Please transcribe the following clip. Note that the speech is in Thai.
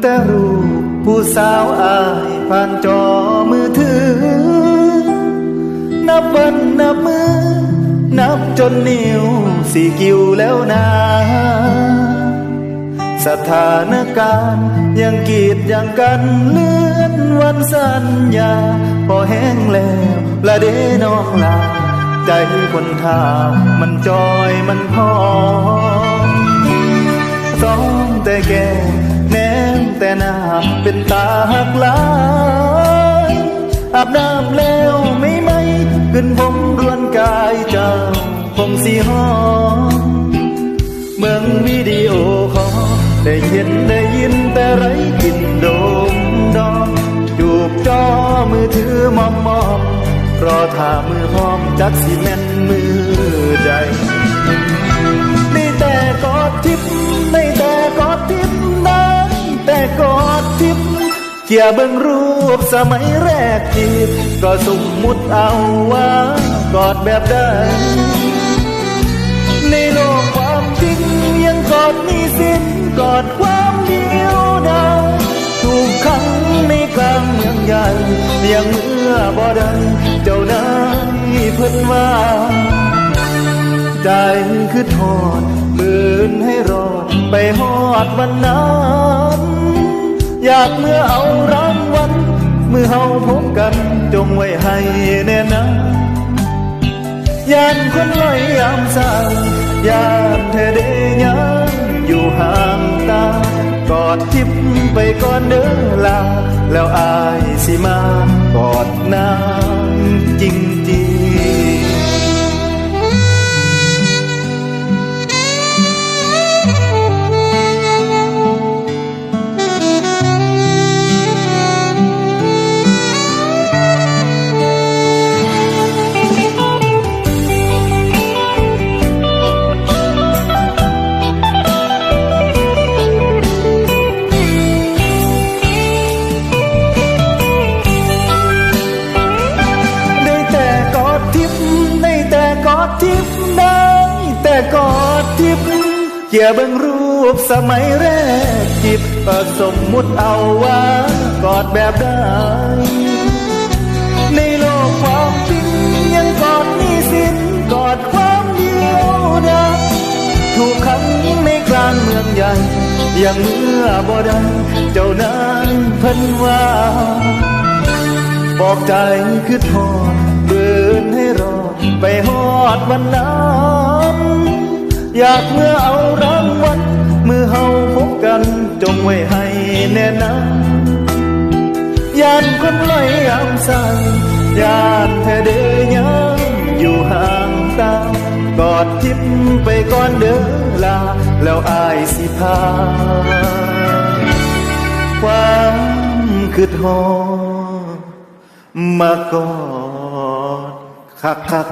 แต่รูปผู้สาวอายผ่านจอมือถือ นับวันนับมือ นับจนนิ้วสี่กิวแล้วนาสถานการณ์ยังกีดยังกันเลื่อนวันสัญญา พอแห้งแล้วละเดน้องลา ใจคนทามันจอยมันพองซ้องแต่แก แต่หน้าเป็นตาหักหลายอาบน้ำแล้วไม่ไหมขึ้นผมรวนกายเจ้าคงสีหอมเมืองวิดีโอขอได้เห็นได้ยินแต่ไรกินโดมดองจูบจอมือถือมอมมอมรอท่ามือพร้อมจักสิแม่นมือใด เกี่ยเบิ่งรูปสมัยแรกจีบก็สมมุติเอาว่ากอดแบบใดในโลกความจริงยังกอดหนี้สิ้นกอดความเดียวดายถูกขังในกลางเมืองใหญ่ยังเมื่อบ่ได้เจ้านายเพิ่นว่าใจคือทอดมืนให้รอไปฮอดวันนั้น อยากเมื่อเอารางวัลเมื่อเฮาพบกันจงไว้ให้แน่นะยานคนลอยยามสางยานเธอได้ยังอยู่ห่างตากอดทิพย์ไปก่อนเด้อลาแล้วอายสิมากอดนางจริงจริง ดทิพย์ได้ แต่กอดทิพย์เกี่ยเบิ่งรูปสมัยแรกจิบก็สมมุติเอาว่ากอดแบบได้ ในโลกความจริงยังกอดนี้สิ้นกอดความเดียวดายถูกขังในกลางเมืองใหญ่ยังเมื่อบ่ได้เจ้านายเพิ่นว่า บอกใจคือทอนให้รอด ไปฮอดวันนั้นอยากเมื่อเอารางวัลมือเฮาพบกันจงไว้ให้แน่นะยานคนลอยยามสายยานเธอเดยังอยู่ห่างตากอดทิพย์ไปก่อนเด้อลา แล้วอายสิพา ความคือทอมากอด คักคัก